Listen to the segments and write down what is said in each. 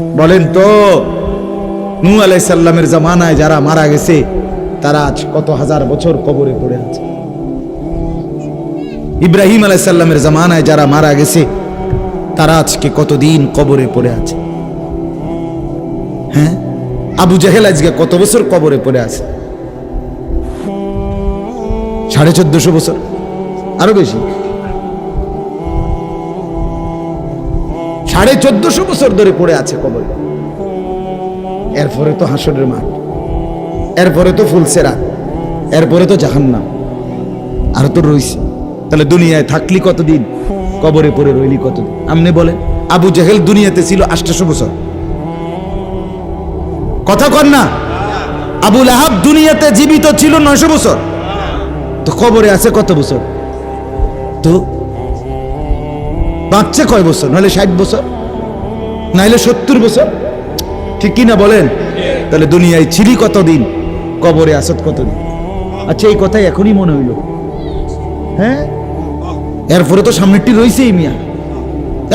বলেন তো নূ আলাইসাল্লামের জামানায় যারা মারা গেছে, তারা আজ কত হাজার বছর কবরে পড়ে আছে? ইব্রাহিম আলাইসাল্লামের জামানায় যারা মারা গেছে, তারা আজকে কতদিন কবরে পড়ে আছে? হ্যাঁ? আবু জাহেল আজকে কত বছর কবরে পড়ে আছে? সাড়ে চোদ্দশো বছর। আরও বেশি। সাড়ে চোদ্দশো বছর ধরে পড়ে আছে কবরে। এরপরে তো হাসরের মাঠ, এরপরে তো ফুলসেরা এরপরে তো জাহান্নাম। আর তো রইছে। তাহলে দুনিয়ায় থাকলি কতদিন? কবরে পড়ে রইলি কতদিন? আপনি বলেন, আবু জাহেল দুনিয়াতে ছিল আষ্টাশো বছর। কথা কর না। আবুল আহাব দুনিয়াতে জীবিত ছিল নয়শো বছর। তো কবরে আছে কত বছর? তো বাঁচছে কয় বছর? নাহলে ষাট বছর? নাহলে সত্তর বছর? ঠিক কি না বলেন? তাহলে দুনিয়ায় ছিলি কতদিন? কবরে আসত কতদিন? আচ্ছা এই কথাই এখনই মনে হইল। হ্যাঁ? এরপরে তো সামনেরটি রয়েছেই মিয়া।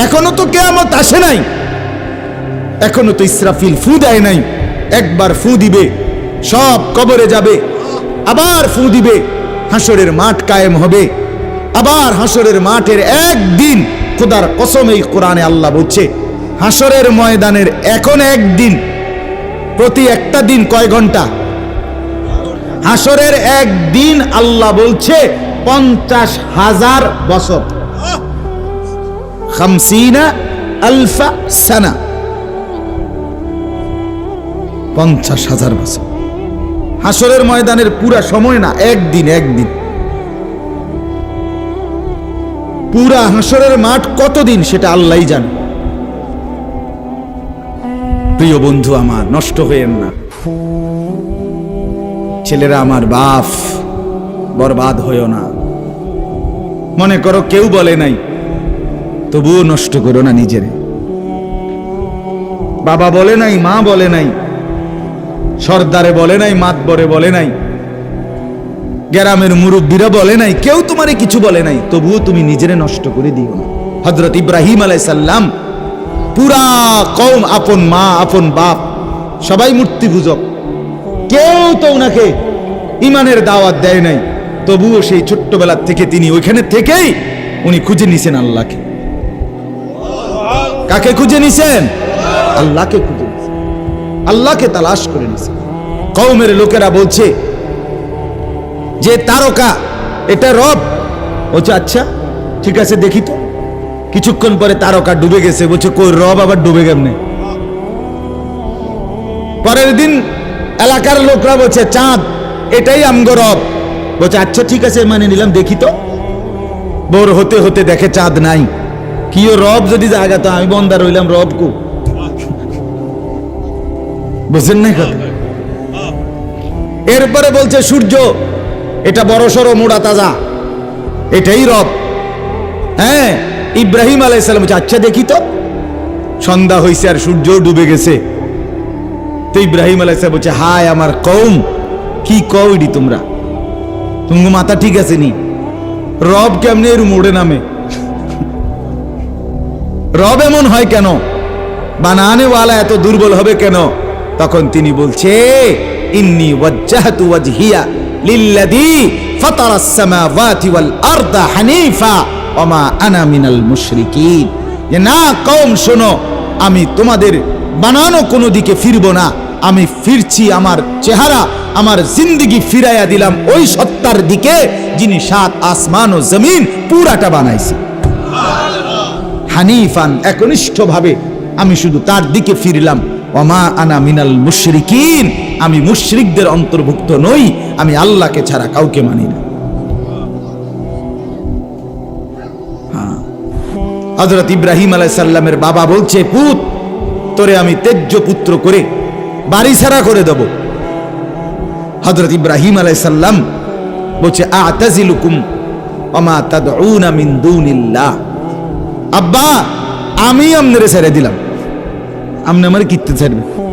এখনও তো কেয়ামত আসে নাই। এখনও তো ইসরাফিল ফু দেয় নাই। একবার ফু দিবে, সব কবরে যাবে। আবার ফু দিবে, হাসরের মাঠ কায়েম হবে। আবার হাসরের মাঠের একদিন খোদার কসম এই কোরআনে আল্লাহ বলছে হাসরের ময়দানের এখন একদিন, প্রতি একটা দিন কয় ঘণ্টা? হাসরের একদিন আল্লাহ বলছে, পঞ্চাশ হাজার বছর। খামসিনা আলফা সানা। পঞ্চাশ হাজার বছর। হাসরের ময়দানের পুরা সময় না, একদিন একদিন। পুরা হাসরের মাঠ কতদিন সেটা আল্লাহই জানে। প্রিয় বন্ধু আমার, নষ্ট হইয়েন না। ছেলেরা আমার বাপ, বরবাদ হইও না। মনে করো কেউ বলে নাই, তবুও নষ্ট করো না নিজেরে। বাবা বলে নাই, মা বলে নাই, সর্দারে বলে নাই, মাতবরে বলে নাই। গ্রামের মুরব্বীরা বলে নাই, কেউ তোমারে কিছু বলে নাই, তবুও তুমি নিজেরে নষ্ট করে দিও না। হজরত ইব্রাহিম আলাই সাল্লাম পুরা কম আপন মা, আপন বাপ, সবাই মূর্তি পূজক। কেউ তো ওনাকে ইমানের দাওয়াত দেয় নাই, তবুও সেই ছোট্টবেলার থেকে তিনি ওইখানে থেকেই উনি খুঁজে নিছেন আল্লাহকে। কাকে খুঁজে নিছেন? আল্লাহকে খুঁজে নিছেন। আল্লাহকে তালাশ করে নিছেন। কৌমের লোকেরা বলছে যে তারকা, এটা রব। বলছে আচ্ছা ঠিক আছে, দেখি তো। কিছুক্ষণ পরে তারকা ডুবে গেছে। বলছে, কই, রব আবার ডুবে কেমনে? পরের দিন এলাকার লোকরা বলছে, চাঁদ, এটাই আমগো রব। বলছে আচ্ছা ঠিক আছে মানে নিলাম, দেখি তো। বোর হতে হতে দেখে চাঁদ নাই। কি ও রব যদি জায়গা তো আমি বন্দা রইলাম, রব কু? বুঝছেন না কথা? এরপরে বলছে, সূর্য এটা বড় সড়ো, মোড়া তাজা। এটাই রব। হ্যাঁ ইব্রাহিম আলাইসালাম আচ্ছা দেখি তো। সন্ধ্যা হয়েছে আর সূর্য ডুবে গেছে। তো ইব্রাহিম আলাইসালাম বলছে, হায় আমার কৌম কি কৌডি তোমরা? তুমি মাথা ঠিক আছে নি? রব কেমনে এর মোড়ে নামে? রব এমন হয় কেন? বানানেওয়ালা এত দুর্বল হবে কেন? তখন তিনি বলছে, ইন্নি ওয়াজ্জাহতু ওয়াজহিয়া। লিল্লাযী ফাতারাস সামাওয়াতি ওয়াল আরদা হানিফা, ওমা আনা মিনাল মুশরিকিন। যে, না, কওম, শোনো, আমি তোমাদের বানানো কোনো দিকে ফিরব না। আমি ফিরছি আমার চেহারা, আমার জিন্দিগি ফিরাইয়া দিলাম ওই সত্তার দিকে যিনি সাত আসমান ও জমিন পুরাটা বানাইছে। হানিফান একনিষ্ঠভাবে, আমি শুধু তার দিকে ফিরলাম। ওমা আনা মিনাল মুশরিকিন আমি মুশরিকদের অন্তর্ভুক্ত নই, আমি আল্লাহকে ছাড়া কাউকে মানি না। হ্যাঁ। হযরত ইব্রাহিম আলাইহিস সাল্লামের বাবা বলছে, পুত, তোরে আমি তেজ্য পুত্র করে বাড়ি ছাড়া করে দেব। হযরত ইব্রাহিম আলাইহিস সাল্লাম বলছে, আতাজিলুকুম আব্বা, আমি আমনেরে ছেড়ে দিলাম। আমনে আমার কিত্তে ছাড়বে?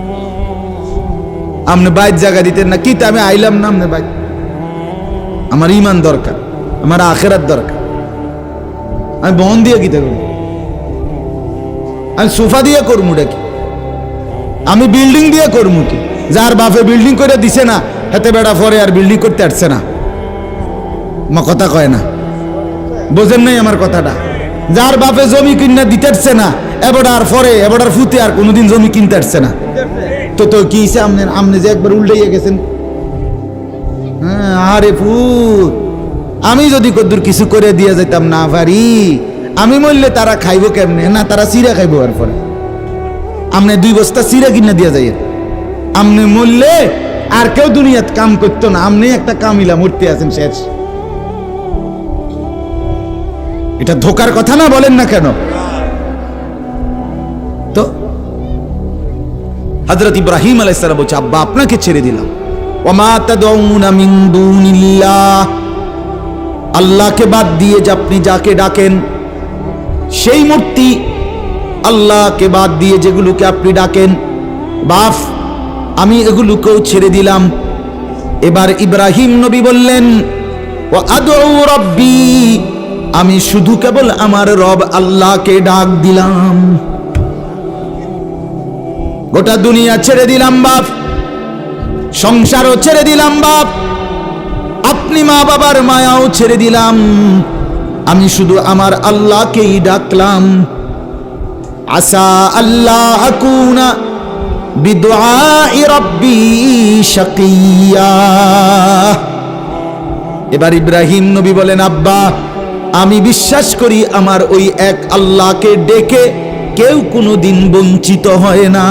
আমনে বাইর জায়গা দিতেন না। কিতে আমি আইলাম না আমনে বাইর? আমার ইমান দরকার, আমার আখেরাত দরকার। আমি বন দিয়ে কিতে করব। আমি সোফা দিয়ে করব কি আমি বিল্ডিং দিয়ে করব কি? যার বাপে বিল্ডিং করে দিছে না, হাতে বেড়া পরে আর বিল্ডিং করতে আসছে না। মা কথা কয় না। বোঝেন নাই আমার কথাটা। যার বাপে জমি কিনে দিতে আসছে না এবারে পরে এবারে ফুতে আর কোনোদিন জমি কিনতে আসছে না। তো তো কি আপনি আপনি যে একবার উল্টাইয়া গেছেন। হ্যাঁ আরে ফুট আমি যদি কদ্দুর কিছু করে দিয়ে যেতাম না পারি। আমি মরলে তারা খাইবো কেমনে? না, তারা চিরা খাইবো আর পরে। আমনে দুই বস্তা চিরা কিনে দিয়ে যাই আমনে মরলে আর কেউ দুনিয়াত কাম করতো না। আমনি একটা কামিলা মূর্তি আছেন শেষ। এটা ধোকার কথা না বলেন না কেন? হজরত ইব্রাহিম আলাইসালাম বলছে, আব্বা, আপনাকে ছেড়ে দিলাম। আল্লাহকে বাদ দিয়ে যে আপনি যাকে ডাকেন, সেই মূর্তি আল্লাহকে বাদ দিয়ে যেগুলোকে আপনি ডাকেন, বাফ, আমি এগুলোকেও ছেড়ে দিলাম। এবার ইব্রাহিম নবী বললেন ও আদৌ রব্বি, আমি শুধু কেবল আমার রব আল্লাহকে ডাক দিলাম। গোটা দুনিয়া ছেড়ে দিলাম বাপ। সংসারও ছেড়ে দিলাম বাপ। আপনি মা বাবার মায়াও ছেড়ে দিলাম। আমি শুধু আমার আল্লাহকেই ডাকলাম। আসা আল্লাহ আকুনা বিদুআই রব্বি এবার ইব্রাহিম নবী বলেন, আব্বা, আমি বিশ্বাস করি আমার ওই এক আল্লাহকে ডেকে কেউ কোনোদিন বঞ্চিত হয় না।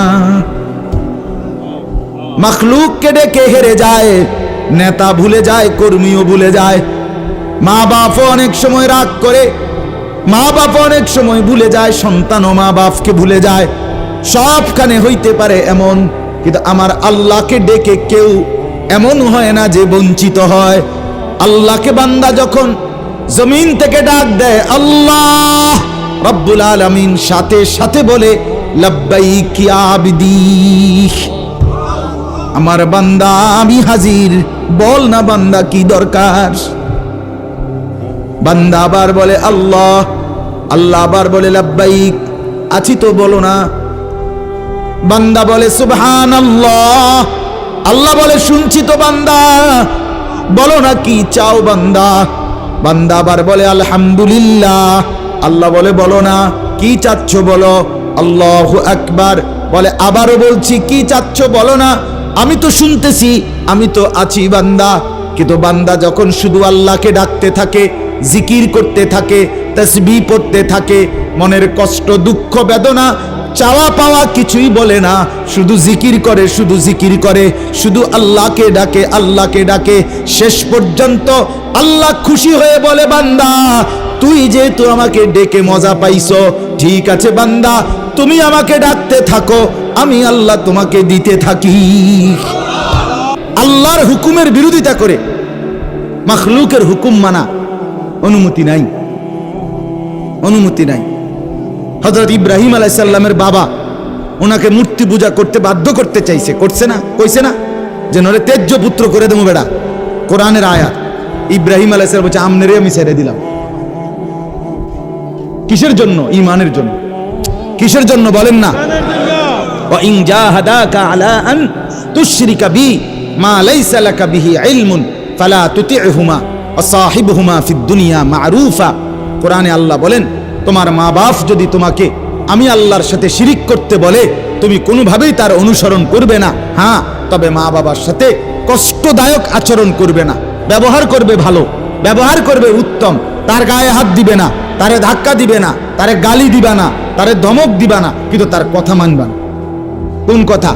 মখলুককে ডেকে হেরে যায়, নেতা ভুলে যায়, কর্মীও ভুলে যায়। মা বাপও অনেক সময় রাগ করে মা বাপ অনেক সময় ভুলে যায়, সন্তানও মা বাপকে ভুলে যায়। সবখানে হইতে পারে এমন, কিন্তু আমার আল্লাহকে ডেকে কেউ এমন হয় না যে বঞ্চিত হয়। আল্লাহকে বান্দা যখন জমিন থেকে ডাক দেয়, আল্লাহ! রব্বুল আলামিন সাথে সাথে বলে আমার বান্দা, আমি হাজির। বল না বান্দা, কি দরকার? বান্দা আবার বলে, আল্লাহ। আল্লাহ আবার বলে, লাব্বাইক। আছি তো, বলো না। বান্দা বলে সুবহান আল্লাহ আল্লাহ বলে, শুনছি তো বান্দা। বলো না, কি চাও বান্দা? বান্দা আবার বলে, আলহামদুলিল্লাহ। আল্লাহ বলে, বলো না, কি চাচ্ছ বলো? আল্লাহ আকবার। বলে, আবারও বলছি, কি চাচ্ছ বলো না? আমি তো শুনতেছি, আমি তো আছি বান্দা। কিন্তু বান্দা যখন শুধু আল্লাহকে ডাকতে থাকে, জিকির করতে থাকে তসবি পড়তে থাকে, মনের কষ্ট, দুঃখ, বেদনা, চাওয়া পাওয়া কিছুই বলে না। শুধু জিকির করে, শুধু জিকির করে, শুধু আল্লাহকে ডাকে আল্লাহকে ডাকে। শেষ পর্যন্ত আল্লাহ খুশি হয়ে বলে, বান্দা তুই যেহেতু আমাকে ডেকে মজা পাইছো, ঠিক আছে বান্দা, তুমি আমাকে ডাকতে থাকো, আমি আল্লাহ তোমাকে দিতে থাকি। আল্লাহর হুকুমের বিরোধিতা করে, মখলুকের হুকুম মানা, অনুমতি নাই। অনুমতি নাই। হজরত ইব্রাহিম আলাইসাল্লামের বাবা ওনাকে মূর্তি পূজা করতে বাধ্য করতে চাইছে, করছে না, কইছে না, যে নরে তেজ্য পুত্র করে দেবো বেড়া, কোরআনের আয়াত। ইব্রাহিম আলাইসাল্লাম বলছে আমনেরে আমি ছেড়ে দিলাম। কিসের জন্য ইমানের জন্য কিসের জন্য বলেন না وإن جاهداك على أن تشرك بي ما ليس لك به علم فلا تطعهما وصاحبهما في الدنيا معروفا কোরআনে আল্লাহ বলেন তোমার মা বাপ যদি তোমাকে আমি আল্লাহর সাথে শিরিক করতে বলে তুমি কোনোভাবেই তার অনুসরণ করবে না হ্যাঁ তবে মা বাবার সাথে কষ্টদায়ক আচরণ করবে না ব্যবহার করবে ভালো ব্যবহার করবে উত্তম তার গায়ে হাত দিবে না তারে ধাক্কা দিবে না, তারে গালি দিবা না, তারে ধমক দিবা না, কিন্তু তার কথা মানবা না। কোন কথা?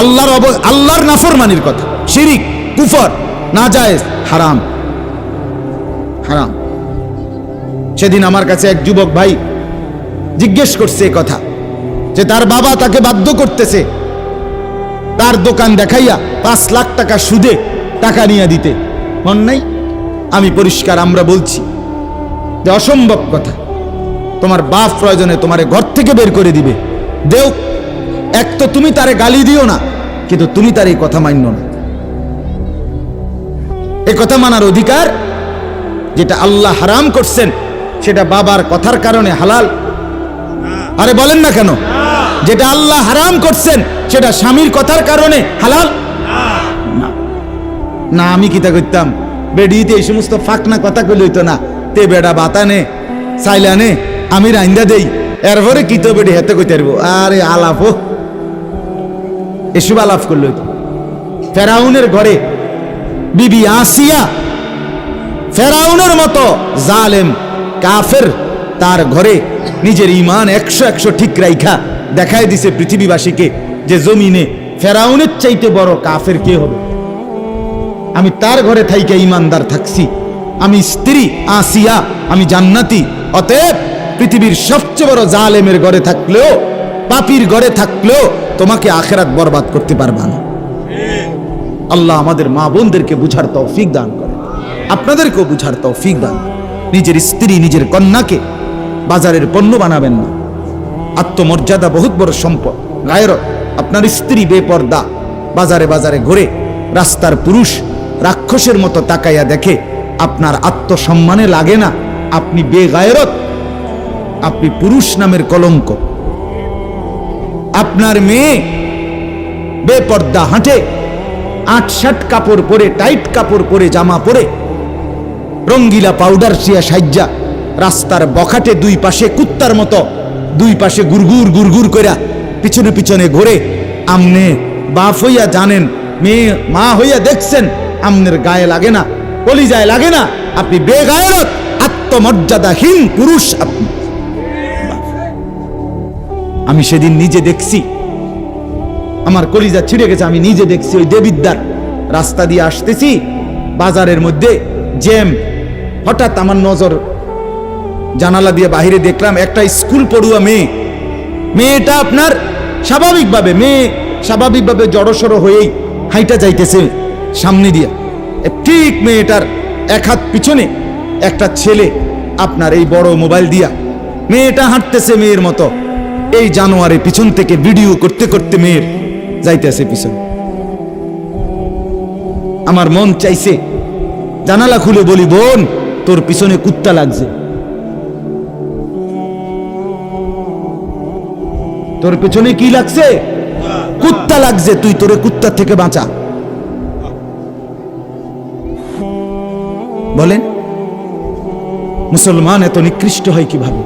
আল্লাহর আল্লাহর নাফরমানির কথা। শিরিক, কুফর না জায়েজ হারাম। হারাম। সেদিন আমার কাছে এক যুবক ভাই জিজ্ঞেস করছে এ কথা, যে তার বাবা তাকে বাধ্য করতেছে তার দোকান দেখাইয়া পাঁচ লাখ টাকা সুদে টাকা নিয়ে দিতে। মন নাই? আমি পরিষ্কার আমরা বলছি। অসম্ভব কথা। তোমার বাপ প্রয়োজনে তোমারে ঘর থেকে বের করে দিবে। দেও, এক তো তুমি তারে গালি দিও না, কিন্তু তুমি তার এই কথা মান্য না। এ কথা মানার অধিকার যেটা আল্লাহ হারাম করছেন, সেটা বাবার কথার কারণে হালাল। আরে বলেন না কেন? যেটা আল্লাহ হারাম করছেন, সেটা স্বামীর কথার কারণে হালাল। না আমি কিতা করতাম? বেডিতে এই সমস্ত ফাঁকনা কথা কইল হইতো না। তে বেড়া বাতানে, সাইলানে, আমি রাইন্দা দেই। এরপরে কিত বেডি হেতে কইতে পারব আরে আলাপ এসব আলাপ করল ফেরাউনের ঘরে বিবি আসিয়া ফেরাউনের মতো জালেম, কাফের, তার ঘরে নিজের ইমান একশো একশো ঠিক রাইখা দেখাই দিছে পৃথিবীবাসীকে যে জমিনে ফেরাউনের চাইতে বড় কাফের কে হবে। আমি তার ঘরে থাইকে ইমানদার থাকছি। আমি স্ত্রী, আসিয়া, আমি জান্নাতি। অতএব পৃথিবীর সবচেয়ে বড় জালেমের ঘরে থাকলেও, পাপির ঘরে থাকলেও তোমাকে আখেরাত বরবাদ করতে পারবা না। আল্লাহ আমাদের মা বোনদেরকে বুঝার তৌফিক দান করে। আপনাদেরকেও বুঝার তৌফিক দান নিজের স্ত্রী, নিজের কন্যাকে বাজারের পণ্য বানাবেন না। আত্মমর্যাদা বহুত বড় সম্পদ। গায়ের আপনার স্ত্রী বেপর্দা। বাজারে বাজারে ঘুরে রাস্তার পুরুষ রাক্ষসের মতো তাকাইয়া দেখে আপনার আত্মসম্মানে লাগে না। আপনি বেগায়রত, আপনি পুরুষ নামের কলঙ্ক। আপনার মেয়ে বেপর্দা হাঁটে আট শার্ট কাপড় পরে, টাইট কাপড় পরে, জামা পরে, রঙ্গিলা পাউডার শিয়া সাজ্জা, রাস্তার বখাটে দুই পাশে কুত্তার মতো, দুই পাশে গুরগুর গুরগুর কইরা পিছনে পিছনে ঘোরে, আমনে বাপ হইয়া জানেন, মেয়ে মা হইয়া দেখছেন, আমনের গায়ে লাগে না। কলিজায় লাগে না। আপনি বেগায়রত, আত্মমর্যাদাহীন পুরুষ আপনি। আমি সেদিন নিজে দেখছি। আমার কলিজা ছিঁড়ে গেছে, আমি নিজে দেখছি ওই দেবিদ্যার রাস্তা দিয়ে আসতেছি, বাজারের মধ্যে জ্যাম। হঠাৎ আমার নজর জানালা দিয়ে বাহিরে দেখলাম, একটা স্কুল পড়ুয়া মেয়ে। মেয়েটা আপনার স্বাভাবিকভাবে, মেয়ে স্বাভাবিকভাবে জড়সড় হয়েই হাইটা যাইতেছে সামনে দিয়ে। ঠিক মেয়েটার এক হাত পিছনে একটা ছেলে আপনার এই বড় মোবাইল দিয়া। মেয়েটা হাঁটতেছে মেয়ের মতো। এই জানোয়ারে পিছন থেকে ভিডিও করতে করতে মেয়ের যাইতেছে পিছন। আমার মন চাইছে জানালা খুলে বলি, বোন, তোর পিছনে কুত্তা লাগছে। তোর পেছনে কি লাগছে? কুত্তা লাগছে, তুই তোরে কুত্তার থেকে বাঁচা। বলেন, মুসলমান এত নিকৃষ্ট হয় কীভাবে?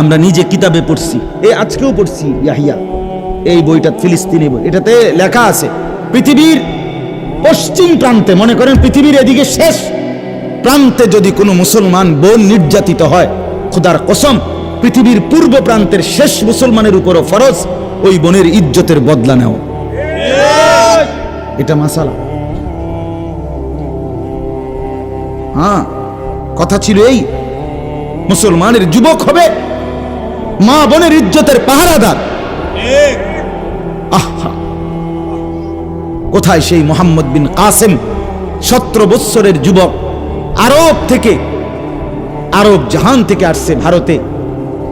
আমরা নিজে কিতাবে পড়ছি, এই আজকেও পড়ছি ইয়াহিয়া, এই বইটা ফিলিস্তিনি বই, এটাতে লেখা আছে, পৃথিবীর পশ্চিম প্রান্তে, মনে করেন পৃথিবীর এদিকে শেষ প্রান্তে যদি কোনো মুসলমান বোন নির্যাতিত হয়, খোদার কসম, পৃথিবীর পূর্ব প্রান্তের শেষ মুসলমানের উপরও ফরজ, ওই বোনের ইজ্জতের বদলা নেওয়া। এটা মাসালা। হ্যাঁ কথা ছিল এই, মুসলমানের যুবক হবে, মা বোনের ইজ্জতের পাহারাদার। কোথায় সেই মোহাম্মদ বিন কাসেম, সতেরো বৎসরের যুবক, আরব থেকে, আরব জাহান থেকে আসছে ভারতে,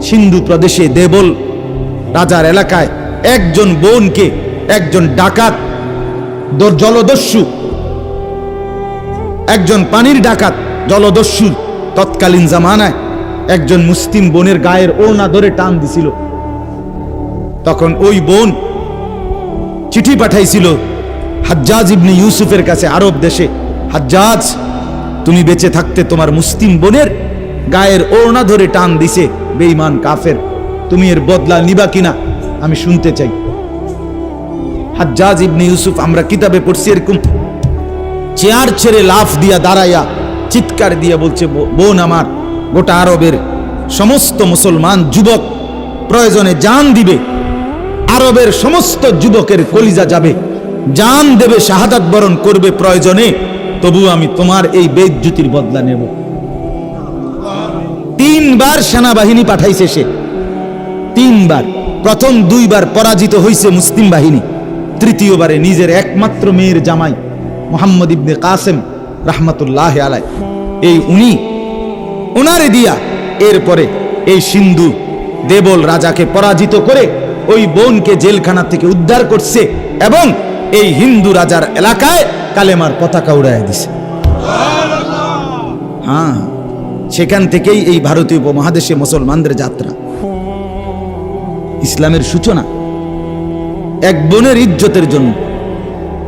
সিন্ধু প্রদেশে দেবল, রাজার এলাকায় একজন বোনকে, একজন ডাকাত জলদস্যু একজন পানির ডাকাত জলদস্যু তৎকালীন জামানায় একজন মুসলিম বোনের গায়ের ওড়না ধরে টান দিছিল। তখন ওই বোন চিঠি পাঠাইছিল, হাজ্জাজ ইবনে ইউসুফের কাছে আরব দেশে, হাজ্জাজ, তুমি বেঁচে থাকতে তোমার মুসলিম বোনের গায়ের ওড়না ধরে টান দিছে, বেঈমান কাফের। তুমি এর বদলা নিবা কিনা, আমি শুনতে চাই। হাজ্জাজ ইবনে ইউসুফ, আমরা কিতাবে পড়ছি এরকম চেয়ার ছেড়ে লাফ দিয়া দাঁড়াইয়া চিৎকার দিয়া বলছে বোন আমার, গোটা আরবের সমস্ত মুসলমান যুবক প্রয়োজনে জান দিবে। আরবের সমস্ত যুবকের কলিজা যাবে। জান দেবে, শাহাদাত বরণ করবে প্রয়োজনে। তবু আমি তোমার এই বেজ্জুতির বদলা নেব। তিনবার সেনাবাহিনী পাঠাইছে সে। তিনবার। প্রথম দুইবার পরাজিত হয়েছে মুসলিম বাহিনী। তৃতীয়বারে নিজের একমাত্র মেয়ের জামাই মোহাম্মদ ইবনে কাসেম রাহমাতুল্লাহ আলাই এই উনি ওনারে দিয়া এরপরে এই সিন্ধু দেবল রাজাকে পরাজিত করে ওই বোনকে জেলখানা থেকে উদ্ধার করছে এবং এই হিন্দু রাজার এলাকায় কালেমার পতাকা উড়াই দিছে। হ্যাঁ সেখান থেকেই এই ভারতীয় উপমহাদেশে মুসলমানদের যাত্রা। ইসলামের সূচনা। এক বোনের ইজ্জতের জন্য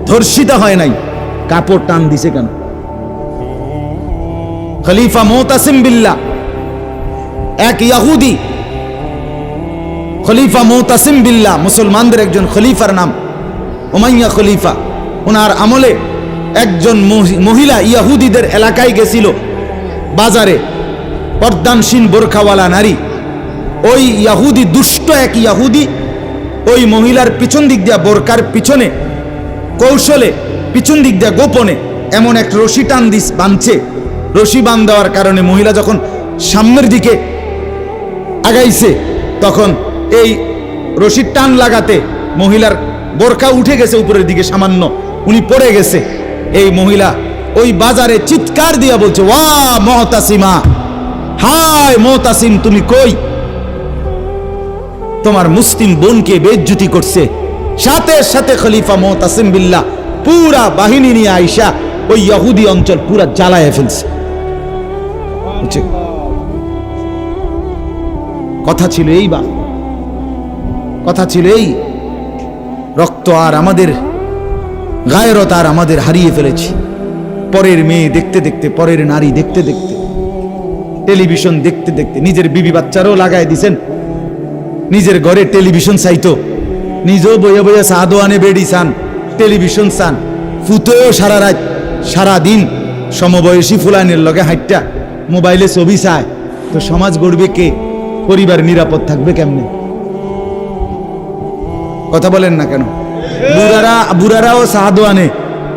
ধর্ষিতা হয় নাই। কাপড় টান দিছে কেন? খলিফা মোতাসিম বিল্লাহ, এক ইয়াহুদি। খলিফা মোতাসিম বিল্লাহ, মুসলমানদের একজন খলিফার নাম ওমাইয়া খলিফা। ওনার আমলে একজন মহিলা ইয়াহুদিদের এলাকায় গেছিল, বাজারে। পর্দানসীন বোরখাওয়ালা নারী। ওই ইয়াহুদি, দুষ্ট এক ইয়াহুদি, ওই মহিলার পিছন দিক দিয়া বোরকার পিছনে কৌশলে পিছন দিক দিয়ে গোপনে এমন এক রশি টান দিস বাঁধছে। রশি বান দেওয়ার কারণে মহিলা যখন সামনের দিকে আগাইছে, তখন এই রশির টান লাগাতে মহিলার বোরকা উঠে গেছে উপরের দিকে সামান্য, উনি পড়ে গেছে। এই মহিলা ওই বাজারে চিৎকার দিয়া বলছে, ওয়া মহতাসিমা, হায় মহতাসিম, তুমি কই? তোমার মুসলিম বোনকে বেজ্জুতি করছে। সাথে সাথে খলিফা মহতাসিম বিল্লাহ পুরা বাহিনী নিয়ে আইসা ওই ইহুদি অঞ্চল পুরা জ্বালায় ফেলছে। কথা ছিল এই বা। কথা ছিল এই। রক্ত আর আমাদের, গায়রত আর আমাদের হারিয়ে ফেলেছি। পরের মেয়ে দেখতে দেখতে, পরের নারী দেখতে দেখতে, টেলিভিশন দেখতে দেখতে, নিজের বিবি বাচ্চারও লাগাই দিছেন। নিজের ঘরে টেলিভিশন চাইতো। নিজেও বইয়া বইয়া সাদো আনে বেড়ি চান টেলিভিশন চান। ফুতেও সারা রাত, সারা দিন সমবয়সী ফুলানের লগে হাইটটা মোবাইলে ছবি চায়। তো সমাজ গড়বে কে? পরিবার নিরাপদ থাকবে কেমনে? কথা বলেন না কেন? বুড়ারা, বুড়ারাও সাহাদো আনে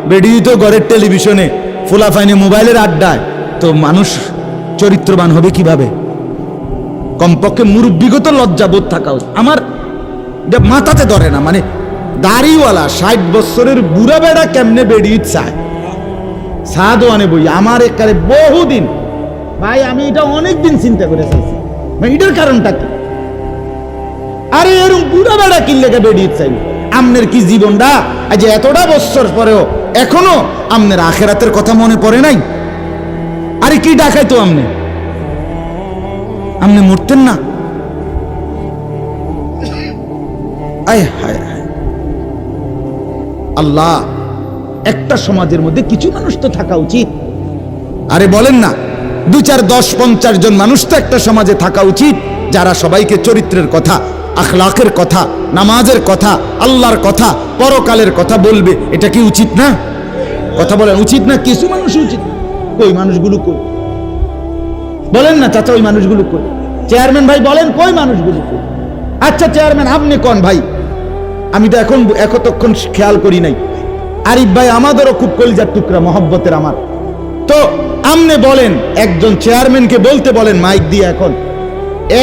বেডি তো ঘরের টেলিভিশনে, ফুলাফাইনে মোবাইলের আড্ডায়। তো মানুষ চরিত্রবান হবে কীভাবে? কমপক্ষে মুরব্বিগত লজ্জাবোধ থাকা আমার মাথাতে ধরে না মানে দাড়িওয়ালা ষাট বছরের বুড়া বেড়া কেমনে বেড়িয়ে চায়? আনে বই আমার একারে বহুদিন ভাই, আমি এটা অনেক দিন চিন্তা করে চাইছি। এটার কারণটা কি? আরে এরকম বুড়া বেড়া কিনলে বেড়িয়ে চাই আমনের কি জীবনটা আজ এতটা বছর পরেও এখনও আমনের আখেরাতের কথা মনে পড়ে নাই? আরে, কি ডাকাই তো আমনে? আমনে মরতেন না? আয় হায়। আল্লাহ, একটা সমাজের মধ্যে কিছু মানুষ তো থাকা উচিত। আরে বলেন না, দু চার দশ পঞ্চাশ জন মানুষ তো একটা সমাজে থাকা উচিত, যারা সবাইকে চরিত্রের কথা আখলাকের কথা, নামাজের কথা, আল্লাহর কথা, পরকালের কথা বলবে, এটা কি উচিত না? কথা বলেন, উচিত না? কিছু মানুষ উচিত কই মানুষগুলো কই? বলেন না চাচা, ওই মানুষগুলো কই? চেয়ারম্যান ভাই বলেন, কই মানুষগুলো কই? আচ্ছা চেয়ারম্যান, আপনি কোন ভাই? আমি তো এখন একতক্ষণ খেয়াল করি নাই। আরিফ ভাই আমাদেরও খুব কলিজার টুকরা, মহব্বতের আমার। তো আমনে বলেন, একজন চেয়ারম্যানকে বলতে বলেন মাইক দিয়ে এখন,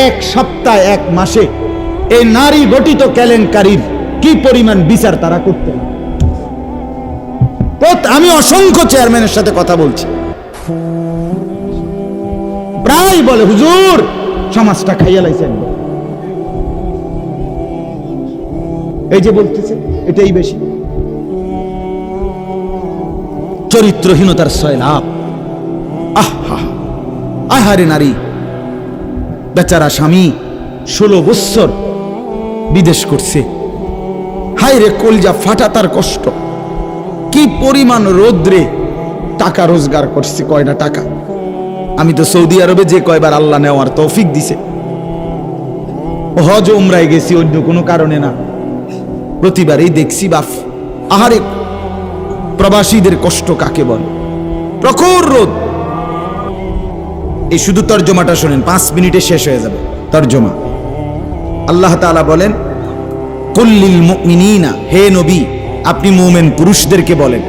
এক সপ্তাহ, এক মাসে এই নারী গঠিত কেলেঙ্কারির কি পরিমাণ বিচার তারা করতে পারে? আমি অসংখ্য চেয়ারম্যানের সাথে কথা বলছি। প্রায় বলে, হুজুর, সমাজটা খাইয়া লাইছে এই যে বলতেছে, এটাই বেশি। চরিত্রহীনতার সয়লাভ আহা আহারে নারী। বেচারা স্বামী ষোলো বৎসর বিদেশ করছে। হায় রে কলজা ফাটা তার কষ্ট। কি পরিমাণ রোদ্রে টাকা রোজগার করছে কয়টা টাকা? আমি তো সৌদি আরবে যে কয়বার আল্লাহ নেওয়ার তৌফিক দিছে। হজ, উমরায় গেছি অন্য কোনো কারণে না। প্রতিবারেই দেখছি বাফ। আহারে, প্রবাসীদের কষ্ট কাকে বলে? প্রখর রোদ। এই শুধু তর্জমাটা শোনেন, পাঁচ মিনিটে শেষ হয়ে যাবে তর্জমা। আল্লাহ তাআলা বলেন কুল্লিল মুমিনিনা হে নবী, আপনি মোমেন পুরুষদেরকে বলেন।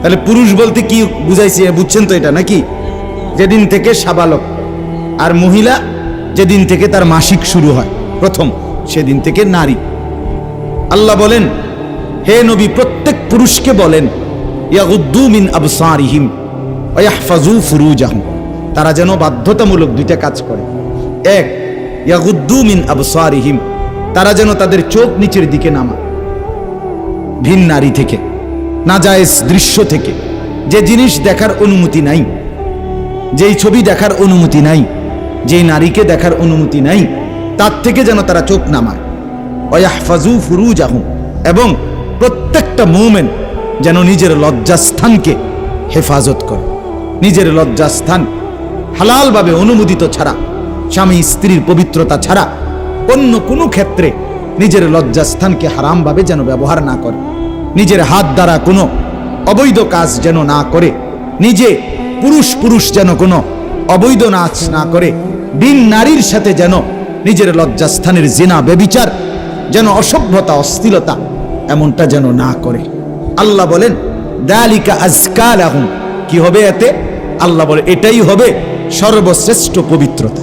তাহলে পুরুষ বলতে কি বুঝাইছি, বুঝছেন তো এটা নাকি? যেদিন থেকে সাবালক, আর মহিলা যেদিন থেকে তার মাসিক শুরু হয়, প্রথম, সেদিন থেকে নারী। আল্লাহ বলেন, হে নবী, প্রত্যেক পুরুষকে বলেন, ইয়াগুদ্দু মিন আবসারিহিম ওয়া ইয়াহফাজু ফুরুজাহুম। তারা যেন বাধ্যতামূলক দুইটা কাজ করে। এক, ইয়াগুদ্দু মিন আবসারিহিম, তারা যেন তাদের চোখ নিচের দিকে নামা ভিন নারী থেকে না নাজায়েজ দৃশ্য থেকে, যে জিনিস দেখার অনুমতি নাই, যেই ছবি দেখার অনুমতি নাই, যেই নারীকে দেখার অনুমতি নাই, তার থেকে যেন তারা চোখ নামায়। ওয়াহফাজু ফুরুজ আহুম এবং প্রত্যেকটা মুমেন্ট যেন নিজের লজ্জাস্থানকে হেফাজত করে। নিজের লজ্জাস্থান হালালভাবে অনুমোদিত ছাড়া, স্বামী স্ত্রীর পবিত্রতা ছাড়া অন্য কোনো ক্ষেত্রে নিজের লজ্জাস্থানকে হারামভাবে যেন ব্যবহার না করে। নিজের হাত দ্বারা কোনো অবৈধ কাজ যেন না করে। নিজে পুরুষ পুরুষ যেন কোনো অবৈধ নাচ না করে। বিন নারীর সাথে যেন নিজের লজ্জাস্থানের জেনা বেবিচার যেন অসভ্যতা অস্থিরতা এমনটা যেন না করে। আল্লাহ বলেন, দালিকা আজকাল আহুম কি হবে এতে? আল্লাহ বলে, এটাই হবে সর্বশ্রেষ্ঠ পবিত্রতা।